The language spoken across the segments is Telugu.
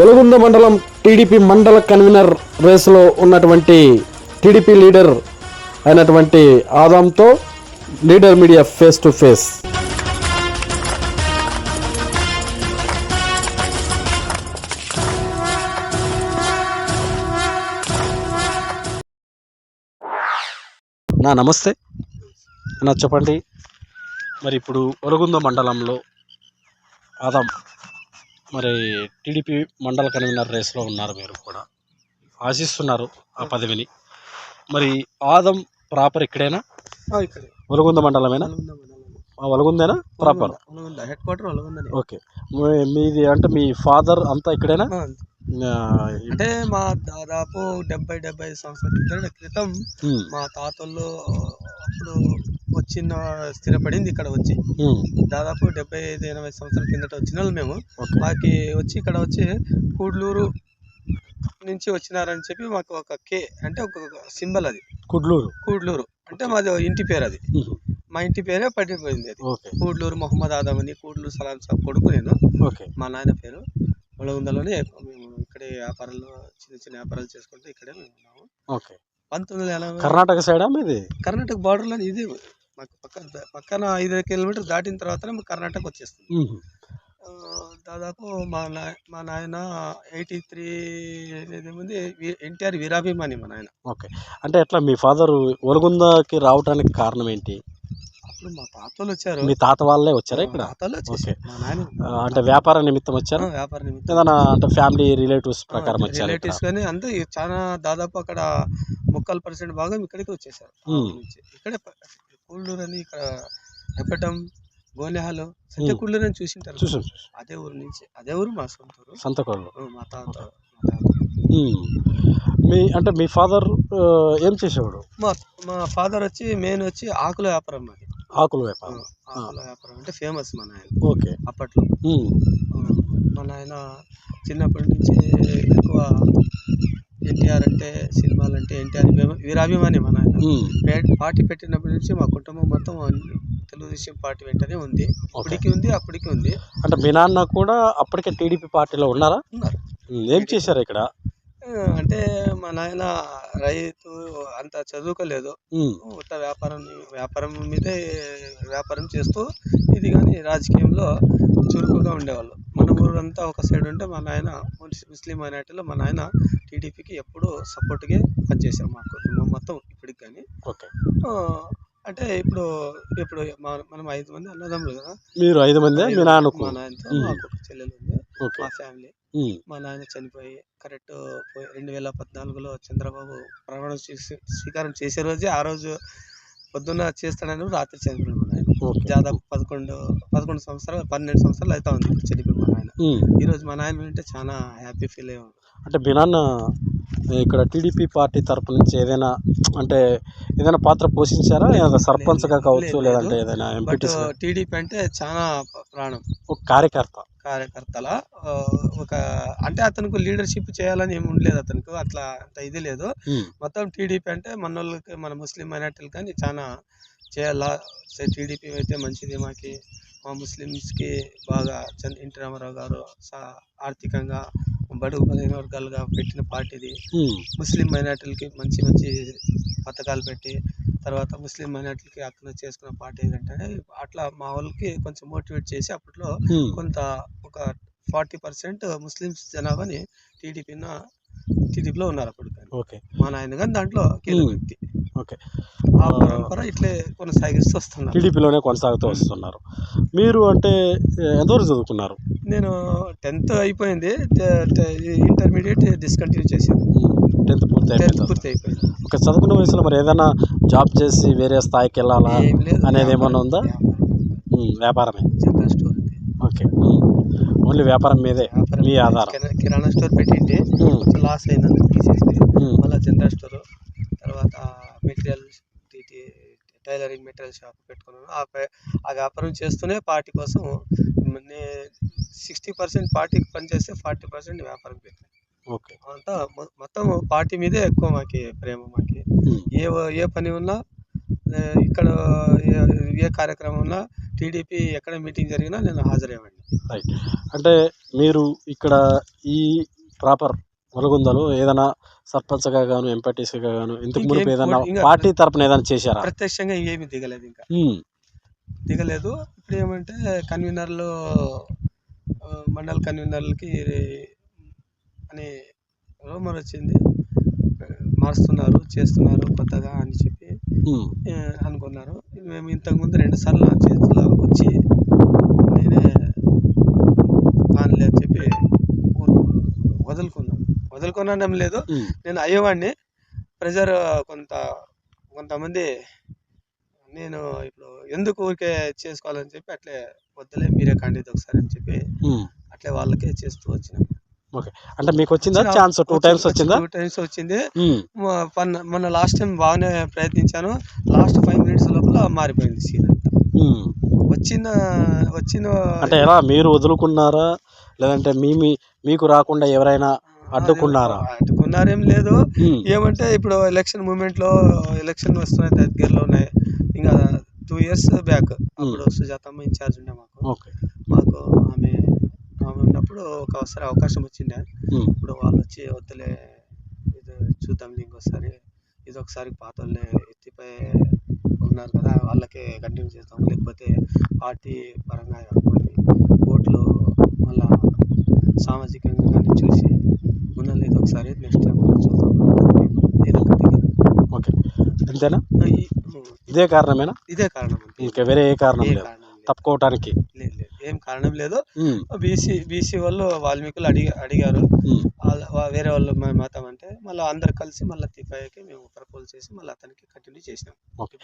ఒలగుంద మండలం టీడీపీ మండల కన్వీనర్ రేసులో ఉన్నటువంటి టీడీపీ లీడర్ అయినటువంటి ఆదాంతో leader media face to face. నా నమస్తే. నా చెప్పండి. మరి ఇప్పుడు ఒలగుంద మండలంలో ఆదాం మరి టీడీపీ మండల కన్వీనర్ రేస్లో ఉన్నారు మీరు కూడా. ఆశిస్తున్నారు ఆ పదవిని. మరి ఆదం ప్రాపర్ ఇక్కడేనా? ఇక్కడ. మండలమేనా? ఆ ఒలగుందేనా ప్రాపర్ హెడ్ క్వార్టర్ ఓకే. మీ- మీది అంటే మీ ఫాదర్ అంతా ఇక్కడేనా? అంటే మా దాదాపు డెబ్బై డెబ్బై సంవత్సరాల క్రితం మా తాతల్లో అప్పుడు వచ్చిన స్థిరపడింది ఇక్కడ వచ్చి. దాదాపు డెబ్బై ఐదు ఎనభై సంవత్సరాల కిందట వచ్చిన వాళ్ళు మేము మాకి వచ్చి ఇక్కడ వచ్చి కూడ్లూరు నుంచి వచ్చినారని చెప్పి మాకు ఒక కే అంటే ఒక సింబల్ అది. కుడ్లూరు. కూడ్లూరు. అంటే మాది ఇంటి పేరు అది. మా ఇంటి పేరే పట్టిపోయింది అది. కూడ్లూరు మొహమ్మద్ ఆదమ్ అని కూడ్లూరు సలాం సాబ్ కొడుకు నేను. మా నాయన పేరు. ఉలగుందలోనే మేము ఇక్కడే వ్యాపారాలు చిన్న చిన్న వ్యాపారాలు చేసుకుంటూ ఇక్కడే మేము ఉన్నాము. ఓకే. పంతొమ్మిది కర్ణాటక సైడా మీది? కర్ణాటక బార్డర్లో ఇది మాకు పక్కన పక్కన ఐదు కిలోమీటర్ దాటిన తర్వాతనే మాకు కర్ణాటక వచ్చేస్తుంది. దాదాపు మా నాయ మా నాయన ఎయిటీ త్రీ ముందు ఎన్టీఆర్ వీరాభిమాని మా నాయన. ఓకే. అంటే ఎట్లా మీ ఫాదర్ ఒలగుందకి రావడానికి కారణం ఏంటి? అప్పుడు మా తాతలు వచ్చారు. మీ తాత వాళ్ళే వచ్చారా ఇక్కడ? తాతలు ఆ, అంటే వ్యాపార నిమిత్తం వచ్చారా? వ్యాపార నిమిత్తం. ఏదైనా అంటే ఫ్యామిలీ రిలేటివ్స్ ప్రకారం వచ్చారు రిలేటివ్స్ కానీ అంతా చాలా దాదాపు అక్కడ ముక్కల పర్సెంట్ భాగం ఇక్కడికి వచ్చేసారు. ఇక్కడే ప- కూళ్ళూరు అని ఇక్కడ ఎప్పటం గోనెహాలు సత్య కూళ్ళూరు అని చూసింటారు చూసాం అదే ఊరు నుంచి అదే ఊరు మా సొంత ఊరు. సంతకోళ్ళు మా తాత మా తాత. మీ అంటే మీ ఫాదర్ ఏం చేసేవాడు? మా మా ఫాదర్ వచ్చి మెయిన్ వచ్చి ఆకుల వ్యాపారం మాది. ఆకుల వ్యాపారం. ఆకుల వ్యాపారం అంటే ఫేమస్ మా నాయన. ఓకే. అప్పట్లో. మా నాయన చిన్నప్పటి నుంచి ఎక్కువ ఎన్టీఆర్ అంటే సినిమాలు అంటే ఎన్టీఆర్ వీరాభిమాని మా నాయన. ఉమ్, పే- పార్టీ పెట్టినప్పటి నుంచి మా కుటుంబం మొత్తం తెలుగుదేశం పార్టీ వెంటనే ఉంది. ఇప్పటికి ఉంది అప్పటికి ఉంది. అంటే మీ నాన్న కూడా అప్పటికే టీడీపీ పార్టీలో ఉన్నారా? ఉన్నారు. ఏం చేశారు ఇక్కడ? అంటే మా నాయన రైతు అంత చదువుకోలేదు. ఉమ్, ఉత్త వ్యాపారం వ్యాపారం మీదే వ్యాపారం చేస్తూ ఇది కానీ రాజకీయంలో చురుకుగా ఉండేవాళ్ళు. మన ఊరంతా ఒక సైడ్ ఉంటే మా నాయన ముస్- ముస్లిం మైనార్టీలో మా నాయన టీడీపీకి ఎప్పుడూ సపోర్ట్గా పనిచేశాం మా కుటుంబం మొత్తం ఇప్పటికి కానీ ఓకే. ఆ, అంటే ఇప్పుడు ఇప్పుడు మా- మనం ఐదు మంది అన్నదమ్ములు కదా. మీరు ఐదు మంది? మీ నాన్నకు? మా నాయనతో ఉమ్. మాకు ఒక చెల్లెలు ఉంది ఓకే. మా ఫ్యామిలీ. మా నాయన చనిపోయి కరెక్ట్ రెండు వేల పద్నాలుగులో చంద్రబాబు ప్రమాణ స్వీ- స్వీకారం చేసే రోజే ఆ రోజు పొద్దున్న చేస్తాడని రాత్రి చనిపోయాడు మా నాయన. దాదాపు పదకొండు పదకొండు సంవత్సరాలు పన్నెండు సంవత్సరాలు అవుతా ఉంది ఇప్పుడు చనిపోయి మా నాయన. ఉమ్, ఈ రోజు మా నాయన వింటే చాలా హ్యాపీ ఫీల్ అయ్యాం అంటే మీ నాన్న ఇక్కడ టీడీపీ పార్టీ తరపు నుంచి ఏదైనా అంటే ఏదైనా పాత్ర పోషించారా? ఏదైనా సర్పంచ్గా కావచ్చు లేదు, లేదంటే లేదు. ఏదైనా టీడీపీ అంటే చాలా ప్రాణం. ఒక కార్యకర్త. కార్యకర్తల ఒక అంటే అతనికి లీడర్షిప్ చేయాలని ఏమి ఉండలేదు అతనికి. అట్లా అంత ఇది లేదు. మొత్తం టీడీపీ అంటే మన వాళ్ళకి మన ముస్లిం మైనార్టీలు కానీ చాలా చేయాలా? టీడీపీ అయితే మంచిది మాకి. మా ముస్లిమ్స్కి బాగా చంద్ర ఎన్టీ రామారావు గారు సా- ఆర్థికంగా బడుగు బలైన వర్గాలుగా పెట్టిన పార్టీ ఇది ఉమ్, ముస్లిం మైనార్టీలకి మంచి మంచి పథకాలు పెట్టి తర్వాత ముస్లిం మైనార్టీలకి హక్కున చేసుకున్న పార్టీ ఏంటంటే అట్లా మా వాళ్ళకి కొంచెం మోటివేట్ చేసి అప్పట్లో కొంత ఒక ఫార్టీ పర్సెంట్ ముస్లిమ్స్ జనాభాని టీడీపీన టీడీపీలో ఉన్నారు అప్పుడు ఓకే. మా నాయన కానీ దాంట్లో కీలక. వ్యక్తి. ఓకే. ఆ పరంపర ఇట్లే కొనసాగిస్తూ వస్తున్నారు. టీడీపీలోనే కొనసాగుతూ వస్తున్నారు. మీరు అంటే ఎంతవరకు చదువుకున్నారు? నేను టెన్త్ అయిపోయింది ఇంటర్మీడియట్ డిస్కంటిన్యూ చేశాను. టెన్త్ పూర్తి అయిపోయింది పూర్తి అయిపోయింది ఒక చదువుకున్న వయసులో మరి ఏదైనా జాబ్ చేసి వేరే స్థాయికి వెళ్ళాలా ఏం లేదు అనేది ఏమన్నా ఉందా. ఉమ్, వ్యాపారమే. జనరల్ స్టోర్ ఉంది ఓకే ఓన్లీ వ్యాపారం మీదే వ్యాపారం మీ ఆధారం. కిరా- కిరాణా స్టోర్ పెట్టింటే ఉమ్, కొంచెం లాస్ తీసేస్తే. ఉమ్, మళ్ళీ జనరల్ స్టోర్ తర్వాత మెటీరియల్ టైలరింగ్ మెటీరియల్ షాప్ పెట్టుకున్నాను. ఆ పే- ఆ వ్యాపారం చేస్తూనే పార్టీ కోసం సిక్స్టీ పర్సెంట్ పార్టీకి పనిచేస్తే ఫార్టీ పర్సెంట్ వ్యాపారం పెట్టాను. ఓకే. అంతా మొత్తం పార్టీ మీదే ఎక్కువ మాకి ప్రేమ మాకి. ఏ ఏ పని ఉన్నా ఇక్కడ ఏ- కార్యక్రమం ఉన్నా టీడీపీ ఎక్కడ మీటింగ్ జరిగినా నేను హాజరయ్యేవాడిని. రైట్. అంటే మీరు ఇక్కడ ఈ ప్రాపర్ వలగుందలో ఏదైనా సర్పంచ్గా గాను ఎంపీటీసీగా గాను ఇంతకు మునుపు ఏదైనా పార్టీ తరపున ఏదైనా చేశారా? ప్రత్యక్షంగా ఏమీ దిగలేదు ఇంకా. దిగలేదు. ఇప్పుడు ఏమంటే కన్వీనర్లు మండల కన్వీనర్లకి అని రూమర్ వచ్చింది. మారుస్తున్నారు చేస్తున్నారు కొత్తగా అని చెప్పి అనుకున్నారు. మేము ఇంతకుముందు రెండు సార్లు నా చేతిలో వచ్చి నేనే కానిలే అని చెప్పి వదులుకున్నాను వదులుకున్నాను లేదు. నేను అయ్యేవాడిని. ప్రెజర్ కొంత కొంతమంది నేను ఇప్పుడు ఎందుకు ఊరికే చేసుకోవాలని చెప్పి అట్లే వద్దులే మీరే కాండి ఒకసారి అని చెప్పి. అట్లే వాళ్ళకే చేస్తూ వచ్చిన. అంటే మీకు వచ్చిందా. ఛాన్స్ టూ టైమ్స్ వచ్చిందా? టూ టైమ్స్ వచ్చింది. మొన్న లాస్ట్ టైం బాగానే ప్రయత్నించాను. లాస్ట్ ఫైవ్ మినిట్స్ లోపల మారిపోయింది సీన్. వచ్చిన వచ్చిన అంటే ఎలా? మీరు వదులుకున్నారా? లేదంటే మీ మీకు రాకుండా ఎవరైనా అడ్డుకున్నారా? అడ్డుకున్నారేం లేదు. ఏమంటే ఇప్పుడు ఎలక్షన్ మూమెంట్లో ఎలక్షన్ వస్తున్నాయి దగ్గరలో ఉన్నాయి. ఇంకా టూ ఇయర్స్ బ్యాక్ అప్పుడు సుజాతమ్మ ఇన్ఛార్జ్ ఉండే మాకు. ఓకే. ఉన్నప్పుడు ఒకసారి అవకాశం వచ్చిండే ఉమ్, ఇప్పుడు వాళ్ళు వచ్చి వద్దులే ఇది చూద్దాం ఇంకోసారి ఇది ఒకసారి పాత వాళ్ళే ఎత్తిపై ఉన్నారు కదా వాళ్ళకే కంటిన్యూ చేద్దాం. లేకపోతే పార్టీ పరంగా కొన్ని ఓట్లు మళ్ళా సామాజికంగా కానీ చూసి ఉన్నది ఇది ఒకసారి నెక్స్ట్ టైం చూద్దాం ఏదో ఓకే. అంతేనా? ఇదే కారణమేనా? ఇదే కారణం. ఇంకా వేరే ఏ కారణం లేదు. తప్పుకోవటానికి. లేదు లేదు. ఏం కారణం లేదు బీసీ బీసీ వాళ్ళు వాల్మీకులు అడిగి అడిగారు. వేరే వాళ్ళు మా మతం అంటే మళ్ళీ అందరు కలిసి మళ్ళీ తిప్పాయకి మేము ప్రపోజ్ చేసి మళ్ళీ అతనికి కంటిన్యూ చేసినాం. అంటే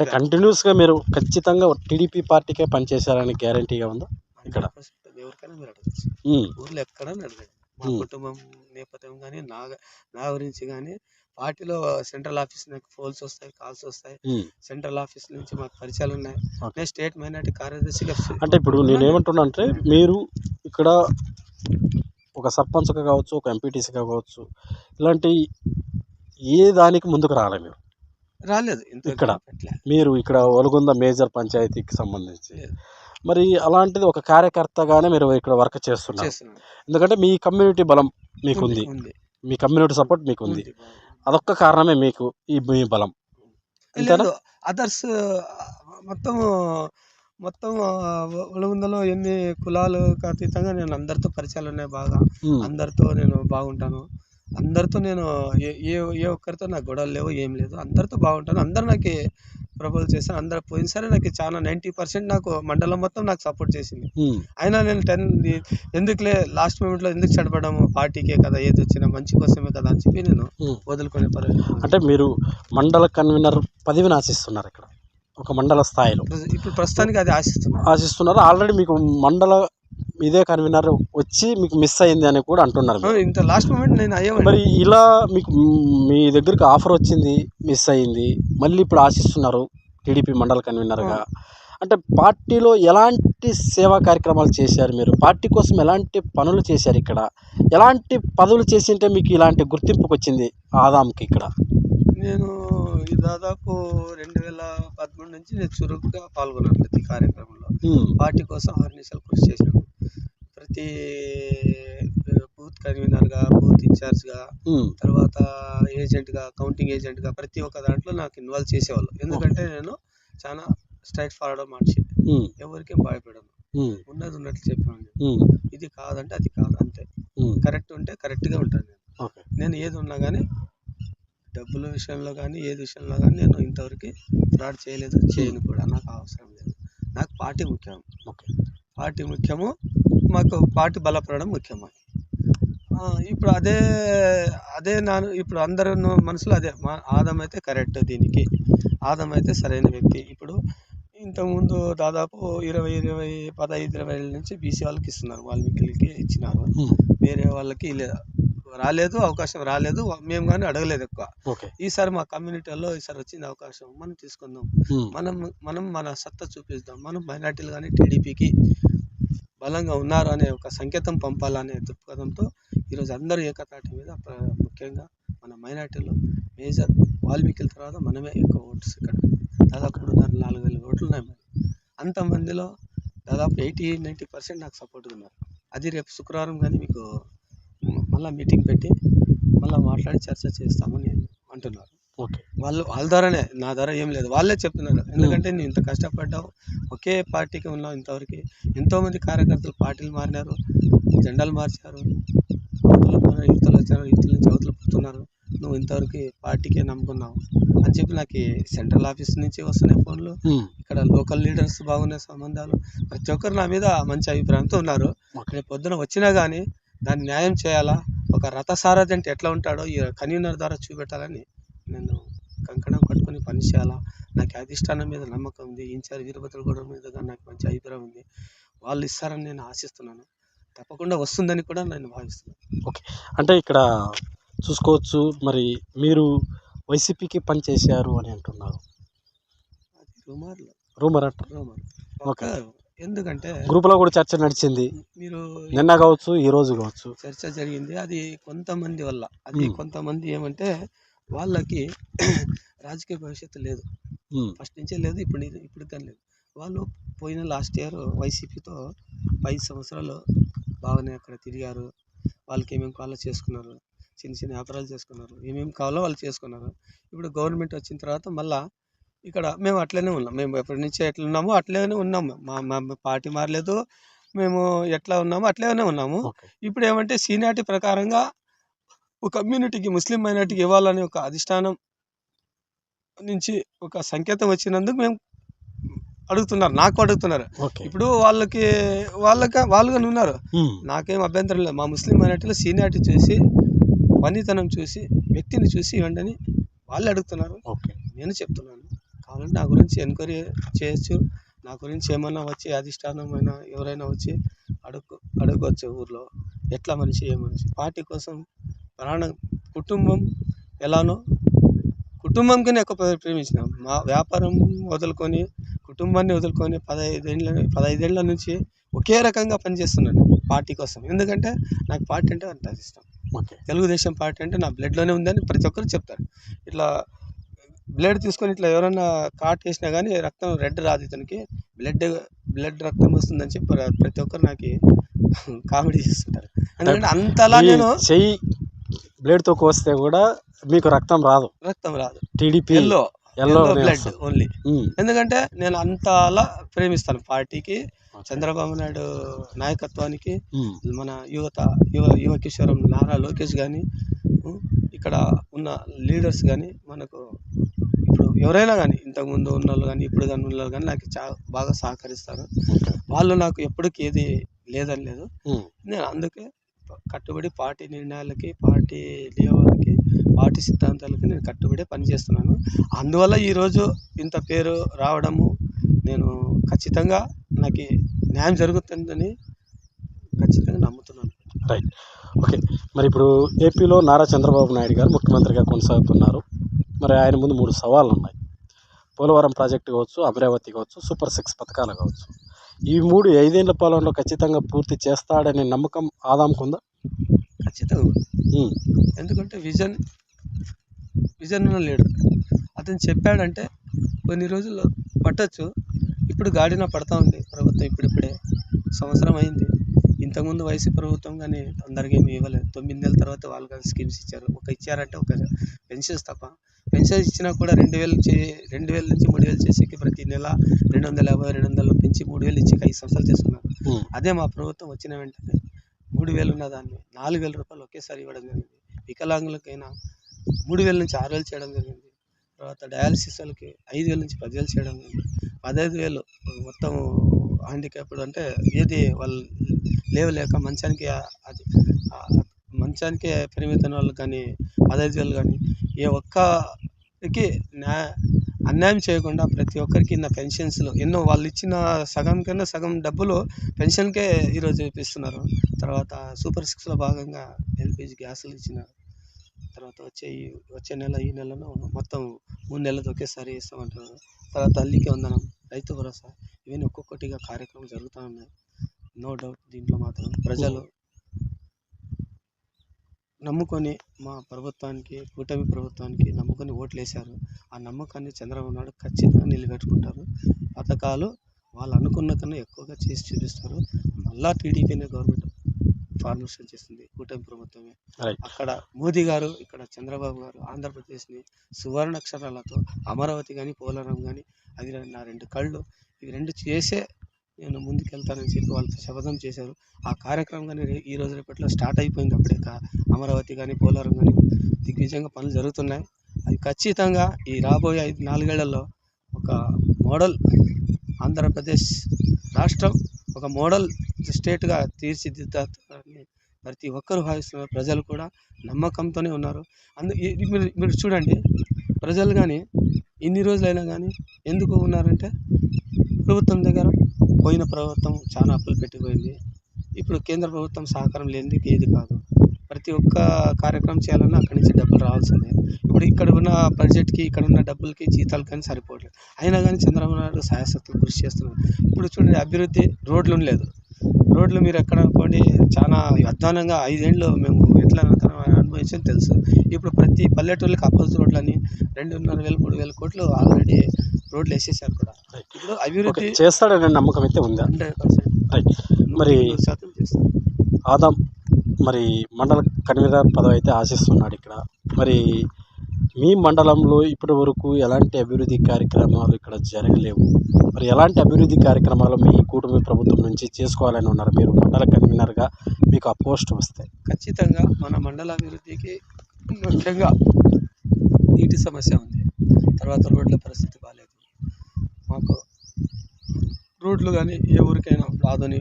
back. కంటిన్యూస్గా మీరు ఖచ్చితంగా టీడీపీ పార్టీకే పనిచేశారని గ్యారంటీగా ఉందా? ఇక్కడ. 100% ఎవరికైనా మీరు అడగచ్చు. ఊర్లో ఎక్కడైనా అడగండి. మా. కుటుంబం నేపథ్యం కానీ నా నా గురించి కానీ పార్టీలో సెంట్రల్ ఆఫీస్ నాకు ఫోన్స్ వస్తాయి కాల్స్ వస్తాయి. సెంట్రల్ ఆఫీస్ నుంచి మాకు పరిచయాలు ఉన్నాయి. నేను స్టేట్ మైనార్టీ కార్యదర్శిగా అంటే ఇప్పుడు నేను ఏమంటున్నా అంటే మీరు ఇక్కడ ఒక సర్పంచ్గా కావచ్చు ఒక ఎంపీటీసీగా కావచ్చు ఇలాంటి ఏ దానికి ముందుకు రాలే మీరు? రాలేదు. ఇక్కడ. మీరు ఇక్కడ ఒలగొంద మేజర్ పంచాయతీకి సంబంధించి. మరి అలాంటిది ఒక కార్యకర్తగానే మీరు ఇక్కడ వర్క్ చేస్తున్నారు. ఎందుకంటే మీ కమ్యూనిటీ బలం మీకుంది. మీ కమ్యూనిటీ సపోర్ట్ మీకుంది. ఉంది. అదొక్క కారణమే మీకు ఈ మీ బలం? లేదు అదర్స్ మొత్తం మొత్తం ఉలగుందలో ఎన్ని కులాలకు అతీతంగా నేను అందరితో పరిచయాలు ఉన్నాయి బాగా. అందరితో నేను బాగుంటాను. అందరితో నేను ఏ ఏ ఏ ఒక్కరితో నాకు గొడవలు లేవు ఏం లేదు. అందరితో బాగుంటాను. అందరు నాకు ప్రపోజ్ చేశాను అందరు పోయినసారి నాకు చాలా నైంటీ పర్సెంట్ నాకు మండలం మొత్తం నాకు సపోర్ట్ చేసింది. అయినా నేను టెన్ ఎందుకులే లాస్ట్ మూమెంట్లో ఎందుకు చెడపడము? పార్టీకే కదా ఏది వచ్చినా మంచి కోసమే కదా అని చెప్పి నేను. వదులుకునే పరిస్థితి అంటే మీరు మండల కన్వీనర్ పదవిని ఆశిస్తున్నారు ఇక్కడ. ఒక మండల స్థాయిలో. ఇప్పుడు ప్రస్తుతానికి అది ఆశిస్తున్నాను ఆశిస్తున్నారు. ఆల్రెడీ మీకు మండల ఇదే కన్వీనర్ వచ్చి మీకు మిస్ అయింది అని కూడా అంటున్నారు మీరు. ఇంత లాస్ట్ మూమెంట్ నేను అయ్యేవాడిని మరి ఇలా మీకు మ్, దగ్గరికి ఆఫర్ వచ్చింది మిస్ అయింది మళ్ళీ ఇప్పుడు ఆశిస్తున్నారు టీడీపీ మండల కన్వీనర్గా అంటే పార్టీలో ఎలాంటి సేవా కార్యక్రమాలు చేశారు మీరు? పార్టీ కోసం ఎలాంటి పనులు చేశారు ఇక్కడ? ఎలాంటి పదవులు చేసింటే మీకు ఇలాంటి గుర్తింపుకి వచ్చింది ఆదాంకి ఇక్కడ? నేను ఈ దాదాపు రెండు వేల పదమూడు నుంచి నేను చురుగ్గా పాల్గొన్నాను ప్రతి కార్యక్రమంలో. పార్టీ కోసం ఆర్నిసలు కృషి చేశాను ప్రతి బూత్ కన్వీనర్గా బూత్ ఇన్ఛార్జ్గా తర్వాత ఏజెంట్గా కౌంటింగ్ ఏజెంట్గా ప్రతి ఒక్క దాంట్లో నాకు ఇన్వాల్వ్ చేసేవాళ్ళు. ఎందుకంటే నేను చాలా స్ట్రైట్ ఫార్వర్డ్ మనిషి. ఎవరికి భయపడను. ఉన్నది ఉన్నట్లు చెప్పాను ఇది కాదంటే అది కాదు అంతే. కరెక్ట్ ఉంటే కరెక్ట్గా ఉంటాను నేను. నేను ఏది ఉన్నా కానీ డబ్బుల విషయంలో కానీ ఏది విషయంలో కానీ నేను ఇంతవరకు ఫ్రాడ్ చేయలేదు చేయను కూడా. నాకు అవసరం లేదు. నాకు పార్టీ ముఖ్యం. ఓకే. పార్టీ ముఖ్యము మాకు పార్టీ బలపడడం ముఖ్యము ఆ, ఇప్పుడు అదే అదే నాను ఇప్పుడు అందరు మనసులో అదే మా ఆదం అయితే కరెక్ట్ దీనికి ఆదం అయితే సరైన వ్యక్తి. ఇప్పుడు ఇంతకుముందు దాదాపు ఇరవై ఇరవై పదహైదు ఇరవై ఏళ్ళ నుంచి బీసీ వాళ్ళకి ఇస్తున్నారు వాల్మీకి ఇచ్చినారు. వేరే వాళ్ళకి రాలేదు అవకాశం రాలేదు మేము కానీ అడగలేదు ఎక్కువ. ఓకే. ఈసారి మా కమ్యూనిటీలో ఈసారి వచ్చింది అవకాశం మనం తీసుకుందాం. మనం మనం మన సత్తా చూపిస్తాం మనం మైనార్టీలు కానీ టీడీపీకి బలంగా ఉన్నారు అనే ఒక సంకేతం పంపాలనే దృక్పథంతో ఈరోజు అందరూ ఏకతాటి మీద ప్ర- ముఖ్యంగా మన మైనార్టీలో మేజర్ వాల్మీకిల తర్వాత మనమే ఎక్కువ ఓట్స్ ఇక్కడ. దాదాపు మూడున్నర నాలుగు వేల ఓట్లు ఉన్నాయి మరి. అంతమందిలో దాదాపు ఎయిటీ నైంటీ పర్సెంట్ నాకు సపోర్ట్ ఉన్నారు. అది రేపు శుక్రవారం కానీ మీకు మళ్ళీ మీటింగ్ పెట్టి మళ్ళీ మాట్లాడి చర్చ చేస్తామని అంటున్నారు. ఓకే. వాళ్ళు వాళ్ళ ద్వారానే నా ద్వారా ఏం లేదు. వాళ్ళే చెప్తున్నారు. ఎందుకంటే నేను ఇంత కష్టపడ్డావు ఒకే పార్టీకి ఉన్నావు ఇంతవరకు. ఎంతోమంది కార్యకర్తలు పార్టీలు మారినారు జెండాలు మార్చారు యువతలు వచ్చారు యువతల నుంచి అవతల పోతున్నారు నువ్వు ఇంతవరకు పార్టీకే నమ్ముకున్నావు అని చెప్పి నాకు సెంట్రల్ ఆఫీస్ నుంచి వస్తున్నాయి ఫోన్లు. ఇక్కడ లోకల్ లీడర్స్ బాగున్నాయి సంబంధాలు. ప్రతి ఒక్కరు నా మీద మంచి అభిప్రాయంతో ఉన్నారు. రేపు పొద్దున వచ్చినా కానీ దాన్ని న్యాయం చేయాలా? ఒక రథసారథి అంటే ఎట్లా ఉంటాడో ఈ కన్వీనర్ ద్వారా చూపెట్టాలని నేను కంకణం కట్టుకొని పని చేయాలా? నాకు అధిష్టానం మీద నమ్మకం ఉంది. ఇన్ఛార్జ్ వీరభద్రగూడ మీద కానీ నాకు మంచి అభిప్రాయం ఉంది. వాళ్ళు ఇస్తారని నేను ఆశిస్తున్నాను. తప్పకుండా వస్తుందని కూడా నేను భావిస్తున్నాను. అంటే ఇక్కడ చూసుకోవచ్చు. మరి మీరు వైసీపీకి పనిచేశారు అని అంటున్నారు. అది రుమార్లు. రూమర్ అంట. రూమర్. ఓకే. ఎందుకంటే గ్రూపులో కూడా చర్చ నడిచింది. మీరు నిన్న కావచ్చు ఈ రోజు కావచ్చు. చర్చ జరిగింది. అది కొంతమంది వల్ల. అది. కొంతమంది ఏమంటే వాళ్ళకి రాజకీయ భవిష్యత్తు లేదు. ఫస్ట్ నుంచే లేదు ఇప్పుడు ఇప్పుడు కానీ లేదు. వాళ్ళు పోయిన లాస్ట్ ఇయర్ వైసీపీతో ఐదు సంవత్సరాలు బాగానే అక్కడ తిరిగారు. వాళ్ళకి ఏమేమి కావాలో చేసుకున్నారు. చిన్న చిన్న వ్యాపారాలు చేసుకున్నారు. ఏమేమి కావాలో వాళ్ళు చేసుకున్నారు. ఇప్పుడు గవర్నమెంట్ వచ్చిన తర్వాత మళ్ళా ఇక్కడ మేము అట్లనే ఉన్నాం. మేము ఎప్పటి నుంచి ఎట్లా ఉన్నామో అట్లనే ఉన్నాము మా మా పార్టీ మారలేదు. మేము ఎట్లా ఉన్నామో అట్లనే ఉన్నాము. ఇప్పుడు ఏమంటే సీనియారిటీ ప్రకారంగా ఒక కమ్యూనిటీకి ముస్లిం మైనార్టీకి ఇవ్వాలనే ఒక అధిష్టానం నుంచి ఒక సంకేతం వచ్చినందుకు మేము అడుగుతున్నారు. నాకు అడుగుతున్నారు. ఇప్పుడు వాళ్ళకి వాళ్ళకి వాళ్ళుగా ఉన్నారు. నాకేం అభ్యంతరం లేదు. మా ముస్లిం మైనార్టీలో సీనియారిటీ చూసి పనితనం చూసి వ్యక్తిని చూసి ఇవ్వండి వాళ్ళు అడుగుతున్నారు. ఓకే. నేను చెప్తున్నాను. కావాలంటే నా గురించి ఎంక్వైరీ చేయొచ్చు. నా గురించి ఏమన్నా వచ్చి అధిష్టానమైన ఎవరైనా వచ్చి అడుగు అడగవచ్చు ఊర్లో. ఎట్లా మనిషి ఏ మనిషి? పార్టీ కోసం ప్రాణం కుటుంబం ఎలానో కుటుంబంకి ఎక్కువ ప్రే- ప్రేమించిన. మా వ్యాపారం వదులుకొని కుటుంబాన్ని వదులుకొని పదహైదేళ్ళ పదహైదేళ్ళ నుంచి ఒకే రకంగా పనిచేస్తున్నాను పార్టీ కోసం. ఎందుకంటే నాకు పార్టీ అంటే అంత ఇష్టం. ఓకే. తెలుగుదేశం పార్టీ అంటే నా బ్లడ్లోనే ఉందని ప్రతి ఒక్కరు చెప్తారు. ఇట్లా బ్లడ్ తీసుకొని ఇట్లా ఎవరైనా కాట్ వేసినా కానీ రక్తం రెడ్ రాదు ఇతనికి. బ్లడ్ బ్లడ్ రక్తం వస్తుందని చెప్పి ప్ర- ప్రతి ఒక్కరు నాకు కామెడీ చేస్తుంటారు. ఎందుకంటే అంతలా నేను చెయ్యి బ్లేడ్తో కోస్తే కూడా మీకు రక్తం రాదు. రక్తం రాదు. TDP yellow yellow blood only ఎందుకంటే నేను అంతలా ప్రేమిస్తాను పార్టీకి చంద్రబాబు నాయుడు నాయకత్వానికి మన యువత యువ యువ కిషోరం నారా లోకేష్ కానీ ఇక్కడ ఉన్న లీడర్స్ కానీ మనకు ఇప్పుడు ఎవరైనా కానీ ఇంతకుముందు ఉన్న వాళ్ళు కానీ ఇప్పుడు కానీ ఉన్న వాళ్ళు కానీ నాకు చా బాగా సహకరిస్తారు. వాళ్ళు నాకు ఎప్పటికీ ఏది లేదని లేదు. నేను అందుకే కట్టుబడి పార్టీ నిర్ణయాలకి పార్టీ నియమాలకి పార్టీ సిద్ధాంతాలకి నేను కట్టుబడి పనిచేస్తున్నాను అందువల్ల ఈరోజు ఇంత పేరు రావడము నేను ఖచ్చితంగా నాకు న్యాయం జరుగుతుందని ఖచ్చితంగా నమ్ముతున్నాను. రైట్. ఓకే. మరి ఇప్పుడు ఏపీలో నారా చంద్రబాబు నాయుడు గారు ముఖ్యమంత్రిగా కొనసాగుతున్నారు. మరి ఆయన ముందు మూడు సవాళ్ళు ఉన్నాయి పోలవరం ప్రాజెక్టు కావచ్చు అమరావతి కావచ్చు సూపర్ సిక్స్ పథకాలు కావచ్చు. ఈ మూడు ఐదేళ్ళ పాలనలో ఖచ్చితంగా పూర్తి చేస్తాడనే నమ్మకం ఆదాంకుందా ఖచ్చితంగా ఎందుకంటే విజన్ విజన్ ఉన్న లీడర్ అతను చెప్పాడంటే కొన్ని రోజుల్లో పట్టొచ్చు. ఇప్పుడు గాడిన పడతా ఉంది ప్రభుత్వం ఇప్పుడిప్పుడే. సంవత్సరం అయింది. ఇంతకుముందు వయసు ప్రభుత్వం కానీ అందరికీ ఏమి ఇవ్వలేదు. తొమ్మిది నెలల తర్వాత వాళ్ళు కానీ స్కీమ్స్ ఇచ్చారు. ఒక ఇచ్చారంటే ఒక పెన్షన్స్ తప్ప పెన్షన్స్ ఇచ్చినా కూడా రెండు వేలు చే రెండు వేల నుంచి మూడు వేలు చేసేకి ప్రతి నెల రెండు వందల యాభై రెండు వందలు పెంచి మూడు వేలు ఇచ్చి ఐదు సంవత్సరాలు చేసుకున్నారు ఉమ్, అదే మా ప్రభుత్వం వచ్చిన వెంటనే మూడు వేలు ఉన్న దాన్ని నాలుగు వేల రూపాయలు ఒకేసారి ఇవ్వడం జరిగింది. వికలాంగులకైనా మూడు వేల నుంచి ఆరు వేలు చేయడం జరిగింది. తర్వాత డయాలసిస్ వాళ్ళకి ఐదు వేల నుంచి పదివేలు చేయడం జరిగింది. పదహైదు వేలు మొత్తం హ్యాండిక్యాప్డ్ అంటే ఏది వాళ్ళు లేవలేక మంచానికి అది మంచానికే పరిమితమైన వాళ్ళు కానీ పదహైదు కానీ ఏ ఒక్కరికి న్యాయ అన్యాయం చేయకుండా ప్రతి ఒక్కరికి నా పెన్షన్స్లో ఎన్నో వాళ్ళు ఇచ్చిన సగం కన్నా సగం డబ్బులు పెన్షన్కే ఈరోజు ఇప్పిస్తున్నారు. తర్వాత సూపర్ సిక్స్లో భాగంగా ఎల్పిజి గ్యాసులు ఇచ్చినారు తర్వాత వచ్చే ఈ వచ్చే నెల ఈ నెలను మొత్తం మూడు నెలలతో ఒకేసారి ఇస్తామంటున్నారు. తర్వాత తల్లికి వందనం రైతు భరోసా ఇవన్నీ ఒక్కొక్కటిగా కార్యక్రమం జరుగుతూ ఉన్నాయి. నో డౌట్ దీంట్లో మాత్రం ప్రజలు నమ్ముకొని మా ప్రభుత్వానికి కూటమి ప్రభుత్వానికి నమ్ముకొని ఓట్లు వేశారు ఆ నమ్మకాన్ని చంద్రబాబు నాయుడు ఖచ్చితంగా నిలబెట్టుకుంటారు. పథకాలు వాళ్ళు అనుకున్న కన్నా ఎక్కువగా చేసి చూపిస్తారు. మళ్ళా టీడీపీనే గవర్నమెంట్ ఫార్మేషన్ చేస్తుంది కూటమి ప్రభుత్వమే. అక్కడ మోదీ గారు ఇక్కడ చంద్రబాబు గారు ఆంధ్రప్రదేశ్ని సువర్ణ అక్షరాలతో అమరావతి కానీ పోలవరం కానీ అది నా రెండు కళ్ళు. ఇవి రెండు చేసే నేను ముందుకెళ్తానని చెప్పి వాళ్ళతో శపథం చేశారు. ఆ కార్యక్రమం కానీ ఈ రోజు రేపట్లో స్టార్ట్ అయిపోయింది అప్పుడే కా- అమరావతి కానీ పోలవరం కానీ దిగ్విజయంగా పనులు జరుగుతున్నాయి. అది ఖచ్చితంగా ఈ రాబోయే ఐదు నాలుగేళ్ళలో ఒక మోడల్ ఆంధ్రప్రదేశ్ రాష్ట్రం ఒక మోడల్ స్టేట్గా తీర్చిదిద్దాలని ప్రతి ఒక్కరు భావిస్తున్నారు. ప్రజలు కూడా నమ్మకంతోనే ఉన్నారు. అందు మీరు మీరు చూడండి. ప్రజలు కానీ ఇన్ని రోజులైనా కానీ ఎందుకు ఉన్నారంటే ప్రభుత్వం దగ్గర పోయిన ప్రభుత్వం చాలా అప్పులు పెట్టిపోయింది. ఇప్పుడు కేంద్ర ప్రభుత్వం సహకారం లేనిది ఏది కాదు. ప్రతి ఒక్క కార్యక్రమం చేయాలన్నా అక్కడి నుంచి డబ్బులు రావాల్సిందే. ఇప్పుడు ఇక్కడ ఉన్న బడ్జెట్కి ఇక్కడ ఉన్న డబ్బులకి జీతాలు కానీ సరిపోవట్లేదు. అయినా కానీ చంద్రబాబు నాయుడు సాయశక్తులు కృషి చేస్తున్నారు ఇప్పుడు చూడండి అభివృద్ధి రోడ్లు లేదు రోడ్లు మీరు ఎక్కడ అనుకోండి చాలా అధ్వానంగా ఐదేళ్ళు మేము ఎట్లా అనుభవించని తెలుసు. ఇప్పుడు ప్రతి పల్లెటూళ్ళకి అప్పల్స్ రోడ్లని రెండున్నర వేలు మూడు వేల కోట్లు ఆల్రెడీ రోడ్లు వేసేసారు కూడా. ఇప్పుడు అభివృద్ధి చేస్తాడనే నమ్మకం అయితే ఉందా? Hundred percent. రైట్ మరి శాతం ఆదాం మరి మండల కన్వీనర్ పదవి అయితే ఆశిస్తున్నాడు ఇక్కడ. మరి మీ మండలంలో ఇప్పటి వరకు ఎలాంటి అభివృద్ధి కార్యక్రమాలు ఇక్కడ జరగలేవు? మరి ఎలాంటి అభివృద్ధి కార్యక్రమాలు మీ కూటమి ప్రభుత్వం నుంచి చేసుకోవాలని ఉన్నారు? మీరు మండల కన్వీనర్గా మీకు ఆ పోస్ట్ వస్తాయి. ఖచ్చితంగా మన మండల అభివృద్ధికి ముఖ్యంగా నీటి సమస్య ఉంది. తర్వాత రోడ్ల పరిస్థితి బాగాలేదు మాకు రోడ్లు కానీ ఏ ఊరికైనా రాదని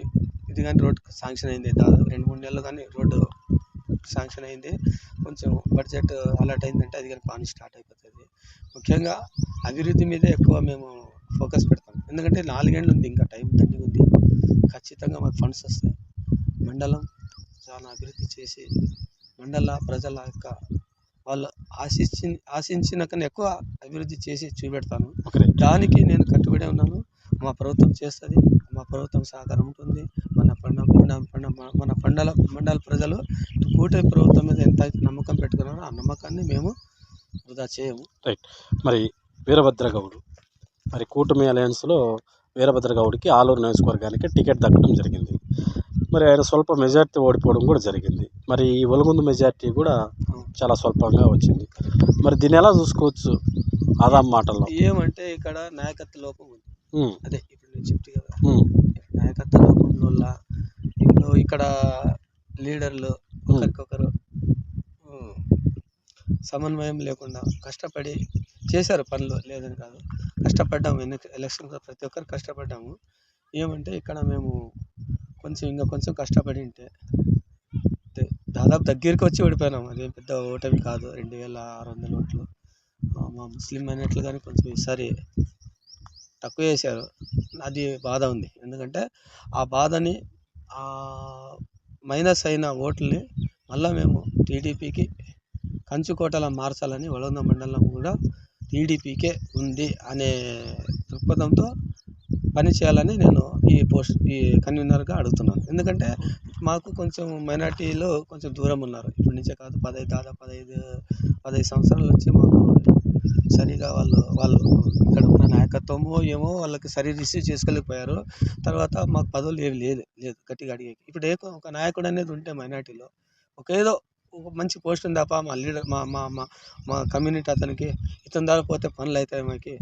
ఇది కానీ రోడ్ శాంక్షన్ అయింది. దాదాపు రెండు మూడు నెలలు కానీ రోడ్డు శాంక్షన్ అయింది. కొంచెం బడ్జెట్ అలర్ట్ అయిందంటే అది కానీ పని స్టార్ట్ అయిపోతుంది. ముఖ్యంగా అభివృద్ధి మీదే ఎక్కువ మేము ఫోకస్ పెడతాం. ఎందుకంటే నాలుగేళ్ళు ఉంది ఇంకా టైం తండ్రి ఉంది ఖచ్చితంగా మాకు ఫండ్స్ వస్తాయి. మండలం చాలా అభివృద్ధి చేసి మండల ప్రజల యొక్క వాళ్ళు ఆశించి ఆశించిన కన్నా ఎక్కువ అభివృద్ధి చేసి చూపెడతాను. దానికి నేను కట్టుబడి ఉన్నాను. మా ప్రభుత్వం చేస్తుంది. మా ప్రభుత్వం సహకారం ఉంటుంది. మన పండ పండ మన పండల మండల ప్రజలు కూటమి ప్రభుత్వం మీద ఎంత అయితే నమ్మకం పెట్టుకున్నారో ఆ నమ్మకాన్ని మేము వృధా చేయము. మరి వీరభద్ర గౌడ్ మరి కూటమి అలయన్స్లో వీరభద్ర గౌడ్కి ఆలూరు నియోజకవర్గానికి టికెట్ దక్కడం జరిగింది. మరి ఆయన స్వల్ప మెజార్టీ ఓడిపోవడం కూడా జరిగింది. మరి ఈ ఒలుగుందు మెజార్టీ కూడా చాలా స్వల్పంగా వచ్చింది. మరి దీన్ని ఎలా చూసుకోవచ్చు? ఆదాం మాటల్లో. ఏమంటే ఇక్కడ నాయకత్వ లోపం ఉంది. అదే ఇప్పుడు నేను చెప్తే కదా. నాయకత్వ లోపం వల్ల ఇప్పుడు ఇక్కడ లీడర్లు ఒకరికొకరు సమన్వయం లేకుండా కష్టపడి చేశారు పనులు. లేదని కాదు. కష్టపడ్డాము. ఎన్ని ఎలక్షన్ ప్రతి ఒక్కరు కష్టపడ్డాము. ఏమంటే ఇక్కడ మేము కొంచెం ఇంకా కొంచెం కష్టపడి ఉంటే. దాదాపు దగ్గరికి వచ్చి ఓడిపోయినాం. అదేం పెద్ద ఓటమి కాదు. రెండు వేల ఆరు వందల ఓట్లు. మా ముస్లిం అయినట్లు కానీ కొంచెం ఈసారి తక్కువ వేశారు అది బాధ ఉంది. ఎందుకంటే ఆ బాధని ఆ మైనస్ అయిన ఓట్లని మళ్ళీ మేము టీడీపీకి కంచుకోటలా మార్చాలని వలంద మండలం కూడా టీడీపీకే ఉంది అనే దృక్పథంతో పని చేయాలని నేను ఈ పోస్ట్ ఈ కన్వీనర్గా అడుగుతున్నాను. ఎందుకంటే మాకు కొంచెం మైనార్టీలో కొంచెం దూరం ఉన్నారు. ఇప్పటి నుంచే కాదు పదహైదు దాదాపు పదహైదు పదహైదు సంవత్సరాల నుంచి మాకు సరిగా వాళ్ళు వాళ్ళు ఇక్కడ ఉన్న నాయకత్వమో ఏమో వాళ్ళకి సరి రిసీవ్ చేసుకోలేకపోయారు. తర్వాత మాకు పదవులు ఏమి లేదు లేదు గట్టిగా అడిగే ఇప్పుడు ఏ ఒక నాయకుడు అనేది ఉంటే మైనార్టీలో ఒక ఏదో ఒక మంచి పోస్ట్ ఉంది. తప్ప మా లీడర్ మా మా మా మా కమ్యూనిటీ అతనికి ఇతని ద్వారా పోతే పనులు అవుతాయి మాకి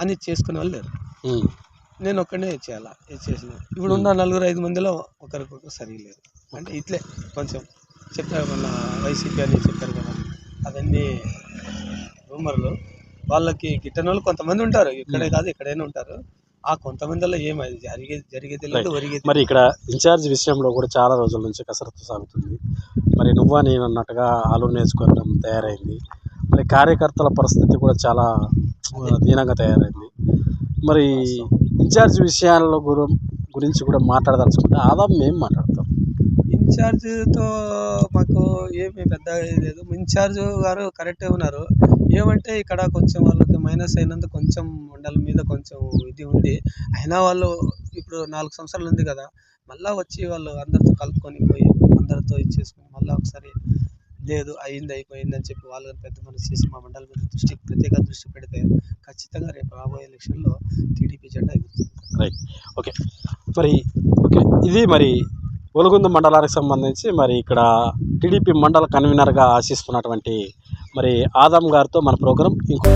అని చేసుకునే వాళ్ళు లేరు. నేను ఒక్కడే చేయాలా చేసిన ఇప్పుడు ఉన్న నలుగురు ఐదు మందిలో ఒకరికొకరు సరిగా లేదు అంటే ఇట్లే కొంచెం చెప్పారు మన వైసీపీ అని చెప్పారు కదా అవన్నీ రూమర్లు. వాళ్ళకి గిట్టని వాళ్ళు కొంతమంది ఉంటారు. ఇక్కడే కాదు ఎక్కడైనా ఉంటారు. ఆ కొంతమందిలో ఏం అది జరిగే జరిగేది లేదు ఒరిగేది మరి ఇక్కడ ఇన్ఛార్జ్ విషయంలో కూడా చాలా రోజుల నుంచి కసరత్తు సాగుతుంది. మరి నువ్వా నేను అన్నట్టుగా ఆలూరు నియోజకవర్గం తయారైంది. మరి కార్యకర్తల పరిస్థితి కూడా చాలా దీనంగా తయారైంది. మరి ఇన్ఛార్జ్ విషయాల గురించి కూడా మాట్లాడదలుచుకుంటే ఆదాం మేము మాట్లాడతాం. ఇన్ఛార్జ్తో మాకు ఏమి పెద్ద లేదు. ఇన్ఛార్జ్ గారు కరెక్టే ఉన్నారు. ఏమంటే ఇక్కడ కొంచెం వాళ్ళకి మైనస్ అయినందుకు కొంచెం మండలం మీద కొంచెం ఇది ఉంది. అయినా వాళ్ళు ఇప్పుడు నాలుగు సంవత్సరాలు ఉంది కదా మళ్ళీ వచ్చి వాళ్ళు అందరితో కలుపుకొని పోయి అందరితో ఇచ్చేసుకొని మళ్ళీ ఒకసారి లేదు అయింది అయిపోయింది అని చెప్పి వాళ్ళు పెద్ద మనసు చేసి మా మండలం మీద దృష్టి ప్రత్యేక దృష్టి పెడితే ఖచ్చితంగా రేపు రాబోయే ఎలక్షన్లో టీడీపీ జెండా ఎగురుతుంది. మరి ఓకే ఇది మరి ఒలుగుందు మండలానికి సంబంధించి మరి ఇక్కడ టీడీపీ మండల కన్వీనర్గా ఆశిస్తున్నటువంటి మరి ఆదం గారితో మన ప్రోగ్రాం ఇంకో